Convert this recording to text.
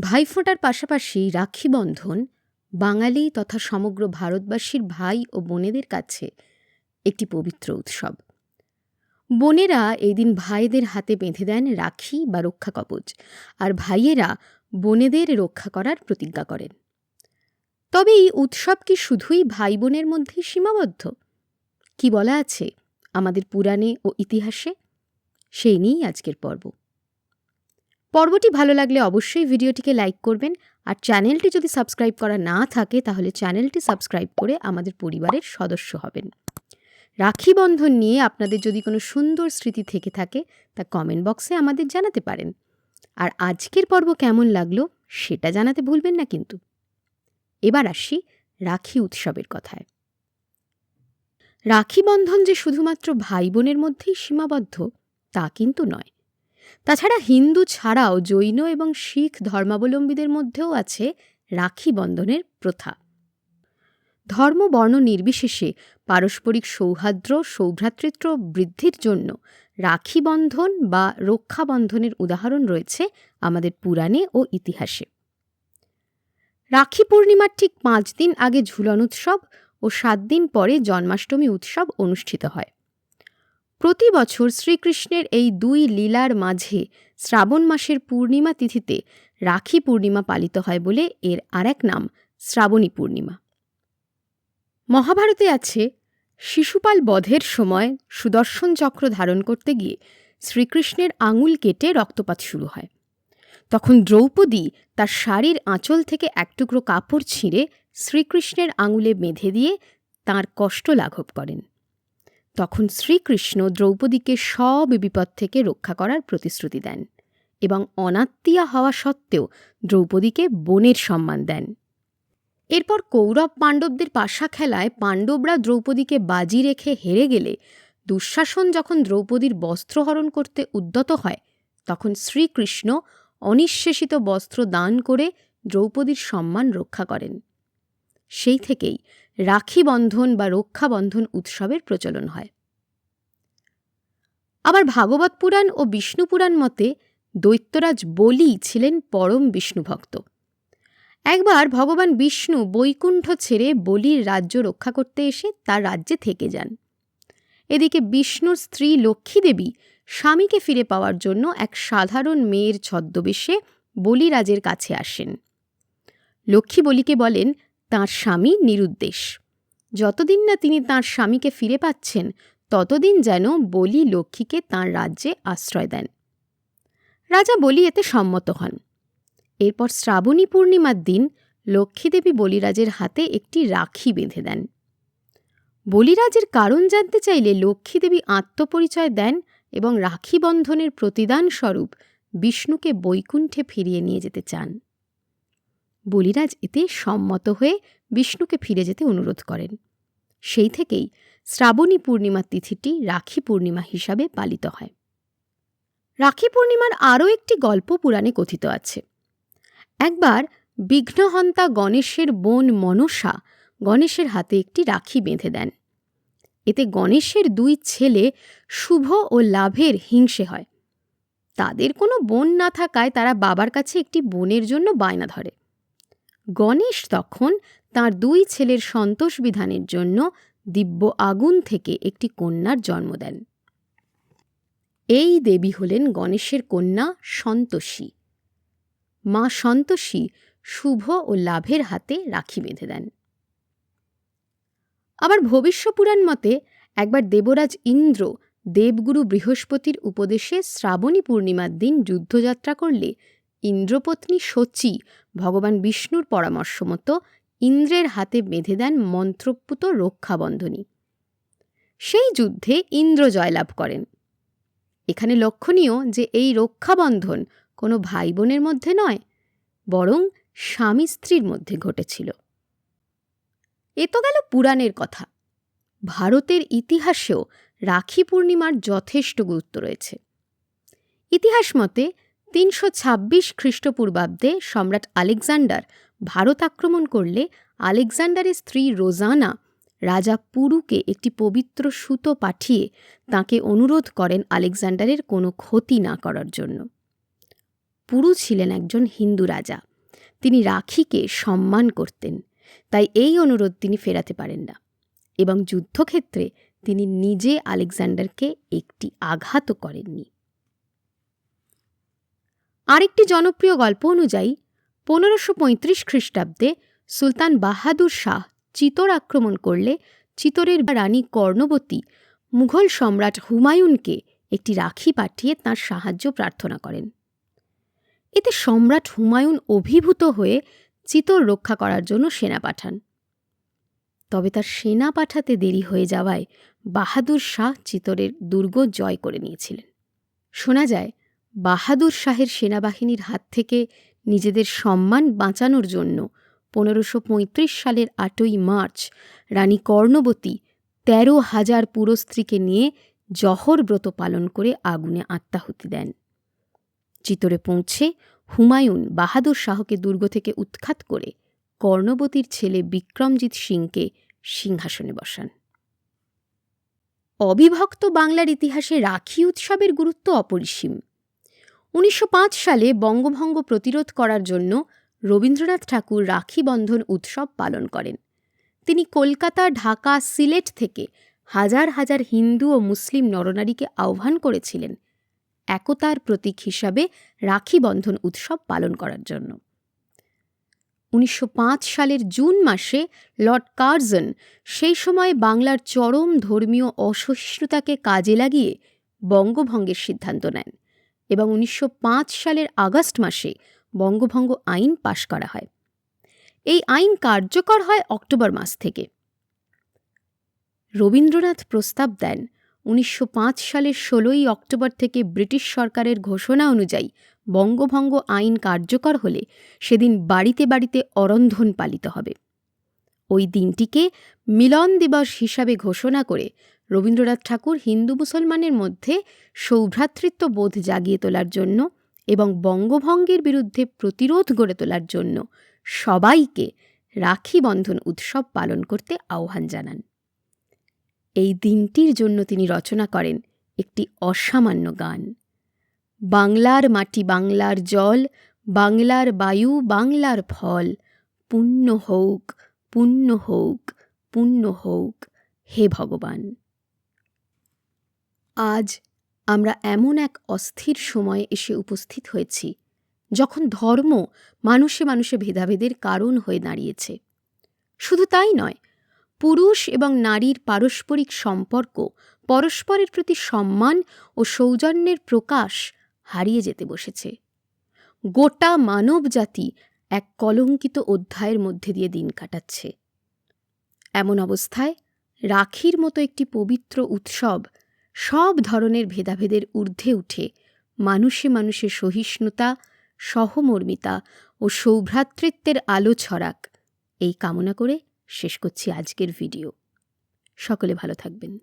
ভাইফোঁটার পাশাপাশি রাখি বন্ধন, বাঙালি তথা সমগ্র ভারতবাসীর ভাই ও বোনেদের কাছে একটি পবিত্র উৎসব। বোনেরা এই দিন ভাইদের হাতে বেঁধে দেন রাখি বা রক্ষা কবচ আর ভাইয়েরা বোনেদের রক্ষা করার প্রতিজ্ঞা করেন। তবে এই উৎসব কি শুধুই ভাই বোনের মধ্যেই সীমাবদ্ধ? কি বলা আছে আমাদের পুরাণে ও ইতিহাসে? সেই নিয়েই আজকের পর্ব। পর্বটি ভালো লাগলে অবশ্যই ভিডিওটিকে লাইক করবেন আর চ্যানেলটি যদি সাবস্ক্রাইব করা না থাকে তাহলে চ্যানেলটি সাবস্ক্রাইব করে আমাদের পরিবারের সদস্য হবেন। রাখি বন্ধন নিয়ে আপনাদের যদি কোনো সুন্দর স্মৃতি থেকে থাকে তা কমেন্ট বক্সে আমাদের জানাতে পারেন। আর আজকের পর্ব কেমন লাগল সেটা জানাতে ভুলবেন না কিন্তু। এবার আসি রাখি উৎসবের কথায়। রাখি বন্ধন যে শুধুমাত্র ভাই বোনের মধ্যেই সীমাবদ্ধ তা কিন্তু নয়। তাছাড়া হিন্দু ছাড়াও জৈন এবং শিখ ধর্মাবলম্বীদের মধ্যেও আছে রাখি বন্ধনের প্রথা। ধর্ম, বর্ণ নির্বিশেষে পারস্পরিক সৌহার্দ্য সৌভ্রাতৃত্ব বৃদ্ধির জন্য রাখি বন্ধন বা রক্ষা বন্ধনের উদাহরণ রয়েছে আমাদের পুরাণে ও ইতিহাসে। রাখি পূর্ণিমার ঠিক পাঁচ দিন আগে ঝুলন উৎসব ও সাত দিন পরে জন্মাষ্টমী উৎসব অনুষ্ঠিত হয়। প্রতি বছর শ্রীকৃষ্ণের এই দুই লীলার মাঝে শ্রাবণ মাসের পূর্ণিমা তিথিতে রাখি পূর্ণিমা পালিত হয় বলে এর আরেক নাম শ্রাবণী পূর্ণিমা। মহাভারতে আছে, শিশুপাল বধের সময় সুদর্শন চক্র ধারণ করতে গিয়ে শ্রীকৃষ্ণের আঙুল কেটে রক্তপাত শুরু হয়। তখন দ্রৌপদী তার শাড়ির আঁচল থেকে এক টুকরো কাপড় ছিঁড়ে শ্রীকৃষ্ণের আঙুলে বেঁধে দিয়ে তার কষ্ট লাঘব করেন। তখন শ্রীকৃষ্ণ দ্রৌপদীকে সব বিপদ থেকে রক্ষা করার প্রতিশ্রুতি দেন এবং অনাত্মীয়া হওয়া সত্ত্বেও দ্রৌপদীকে বোনের সম্মান দেন। এরপর কৌরব পাণ্ডবদের পাশা খেলায় পাণ্ডবরা দ্রৌপদীকে বাজি রেখে হেরে গেলে দুঃশাসন যখন দ্রৌপদীর বস্ত্রহরণ করতে উদ্যত হয়, তখন শ্রীকৃষ্ণ অনিঃশেষিত বস্ত্র দান করে দ্রৌপদীর সম্মান রক্ষা করেন। সেই থেকেই রাখি বন্ধন বা রক্ষাবন্ধন উৎসবের প্রচলন হয়। আবার ভাগবত পুরাণ ও বিষ্ণু পুরাণ মতে দৈত্যরাজ বলি ছিলেন পরম বিষ্ণুভক্ত। একবার ভগবান বিষ্ণু বৈকুণ্ঠ ছেড়ে বলির রাজ্য রক্ষা করতে এসে তার রাজ্যে থেকে যান। এদিকে বিষ্ণুর স্ত্রী লক্ষ্মী দেবী স্বামীকে ফিরে পাওয়ার জন্য এক সাধারণ মেয়ের ছদ্মবেশে বলিরাজের কাছে আসেন। লক্ষ্মী বলিকে বলেন তাঁর স্বামী নিরুদ্দেশ। যতদিন না তিনি তাঁর স্বামীকে ফিরে পাচ্ছেন, ততদিন যেন বলি লক্ষ্মীকে তাঁর রাজ্যে আশ্রয় দেন। রাজা বলি এতে সম্মত হন। এরপর শ্রাবণী পূর্ণিমার দিন লক্ষ্মীদেবী বলিরাজের হাতে একটি রাখি বেঁধে দেন। বলিরাজের কারণ জানতে চাইলে লক্ষ্মীদেবী আত্মপরিচয় দেন এবং রাখি বন্ধনের প্রতিদান স্বরূপ বিষ্ণুকে বৈকুণ্ঠে ফিরিয়ে নিয়ে যেতে চান। বলিরাজ এতে সম্মত হয়ে বিষ্ণুকে ফিরে যেতে অনুরোধ করেন। সেই থেকেই শ্রাবণী পূর্ণিমার তিথিটি রাখি পূর্ণিমা হিসাবে পালিত হয়। রাখি পূর্ণিমার আরও একটি গল্প পুরাণে কথিত আছে। একবার বিঘ্নহন্তা গণেশের বোন মনসা গণেশের হাতে একটি রাখি বেঁধে দেন। এতে গণেশের দুই ছেলে শুভ ও লাভের হিংসে হয়। তাদের কোনো বোন না থাকায় তারা বাবার কাছে একটি বোনের জন্য বায়না ধরে। গণেশ তখন তার দুই ছেলের সন্তোষ বিধানের জন্য দিব্য আগুন থেকে একটি কন্যার জন্ম দেন। এই দেবী হলেন গণেশের কন্যা সন্তোষী। মা সন্তোষী শুভ ও লাভের হাতে রাখি বেঁধে দেন। আবার ভবিষ্য পুরাণ মতে একবার দেবরাজ ইন্দ্র দেবগুরু বৃহস্পতির উপদেশে শ্রাবণী পূর্ণিমার দিন যুদ্ধযাত্রা করলে ইন্দ্রপত্নী শচী ভগবান বিষ্ণুর পরামর্শ মতো ইন্দ্রের হাতে বেঁধে দেন মন্ত্রপুত রক্ষাবন্ধনী। সেই যুদ্ধে ইন্দ্র জয়লাভ করেন। এখানে লক্ষণীয় যে এই রক্ষাবন্ধন কোনো ভাই বোনের মধ্যে নয়, বরং স্বামী স্ত্রীর মধ্যে ঘটেছিল। এ তো গেল পুরাণের কথা। ভারতের ইতিহাসেও রাখি পূর্ণিমার যথেষ্ট গুরুত্ব রয়েছে। ইতিহাস মতে তিনশো ছাব্বিশ খ্রিস্টপূর্বাব্দে সম্রাট আলেকজান্ডার ভারত আক্রমণ করলে আলেকজান্ডারের স্ত্রী রোজানা রাজা পুরুকে একটি পবিত্র সুতো পাঠিয়ে তাকে অনুরোধ করেন আলেকজান্ডারের কোনো ক্ষতি না করার জন্য। পুরু ছিলেন একজন হিন্দু রাজা। তিনি রাখিকে সম্মান করতেন, তাই এই অনুরোধ তিনি ফেরাতে পারেন না এবং যুদ্ধক্ষেত্রে তিনি নিজে আলেকজান্ডারকে একটি আঘাতও করেননি। আরেকটি জনপ্রিয় গল্প অনুযায়ী, পনেরোশো পঁয়ত্রিশ খ্রিস্টাব্দে সুলতান বাহাদুর শাহ চিতর আক্রমণ করলে চিতরের রানী কর্ণবতী মুঘল সম্রাট হুমায়ুনকে একটি রাখি পাঠিয়ে তার সাহায্য প্রার্থনা করেন। এতে সম্রাট হুমায়ুন অভিভূত হয়ে চিতর রক্ষা করার জন্য সেনা পাঠান। তবে তার সেনা পাঠাতে দেরি হয়ে যাওয়ায় বাহাদুর শাহ চিতরের দুর্গ জয় করে নিয়েছিলেন। শোনা যায় বাহাদুর শাহের সেনাবাহিনীর হাত থেকে নিজেদের সম্মান বাঁচানোর জন্য পনেরোশো সালের আটই মার্চ রানী কর্ণবতী তেরো হাজার পুরস্ত্রীকে নিয়ে জহর ব্রত পালন করে আগুনে আত্মাহুতি দেন। চিতরে পৌঁছে হুমায়ুন বাহাদুর শাহকে দুর্গ থেকে উৎখাত করে কর্ণবতীর ছেলে বিক্রমজিৎ সিংকে সিংহাসনে বসান। অবিভক্ত বাংলার ইতিহাসে রাখি উৎসবের গুরুত্ব অপরিসীম। উনিশশো পাঁচ সালে বঙ্গভঙ্গ প্রতিরোধ করার জন্য রবীন্দ্রনাথ ঠাকুর রাখি বন্ধন উৎসব পালন করেন। তিনি কলকাতা, ঢাকা, সিলেট থেকে হাজার হাজার হিন্দু ও মুসলিম নরনারীকে আহ্বান করেছিলেন একতার প্রতীক হিসাবে রাখি বন্ধন উৎসব পালন করার জন্য। উনিশশো পাঁচ সালের জুন মাসে লর্ড কার্জন সেই সময় বাংলার চরম ধর্মীয় অসহিষ্ণুতাকে কাজে লাগিয়ে বঙ্গভঙ্গের সিদ্ধান্ত নেন। এবং উনিশশো পাঁচ সালের আগস্ট মাসে বঙ্গভঙ্গ আইন পাশ করা হয়। এই আইন কার্যকর হয় অক্টোবর মাস থেকে। রবীন্দ্রনাথ প্রস্তাব দেন, উনিশশো পাঁচ সালের ষোলোই অক্টোবর থেকে ব্রিটিশ সরকারের ঘোষণা অনুযায়ী বঙ্গভঙ্গ আইন কার্যকর হলে সেদিন বাড়িতে বাড়িতে অরন্ধন পালিত হবে। ওই দিনটিকে মিলন দিবস হিসাবে ঘোষণা করে রবীন্দ্রনাথ ঠাকুর হিন্দু মুসলমানের মধ্যে সৌভ্রাতৃত্ব বোধ জাগিয়ে তোলার জন্য এবং বঙ্গভঙ্গের বিরুদ্ধে প্রতিরোধ গড়ে তোলার জন্য সবাইকে রাখি বন্ধন উৎসব পালন করতে আহ্বান জানান। এই দিনটির জন্য তিনি রচনা করেন একটি অসামান্য গান। বাংলার মাটি বাংলার জল, বাংলার বায়ু বাংলার ফল, পুণ্য হোক পুণ্য হোক পুণ্য হোক, হে ভগবান। আজ আমরা এমন এক অস্থির সময়ে এসে উপস্থিত হয়েছি, যখন ধর্ম মানুষে মানুষে ভেদাভেদের কারণ হয়ে দাঁড়িয়েছে। শুধু তাই নয়, পুরুষ এবং নারীর পারস্পরিক সম্পর্ক পরস্পরের প্রতি সম্মান ও সৌজন্যের প্রকাশ হারিয়ে যেতে বসেছে। গোটা মানব জাতি এক কলঙ্কিত অধ্যায়ের মধ্যে দিয়ে দিন কাটাচ্ছে। এমন অবস্থায় রাখির মতো একটি পবিত্র উৎসব সব ধরনের ভেদাভেদের ঊর্ধ্বে উঠে মানুষে মানুষে সহিষ্ণুতা, সহমর্মিতা ও সৌভ্রাতৃত্বের আলো ছড়াক। এই কামনা করে শেষ করছি আজকের ভিডিও। সকলে ভালো থাকবেন।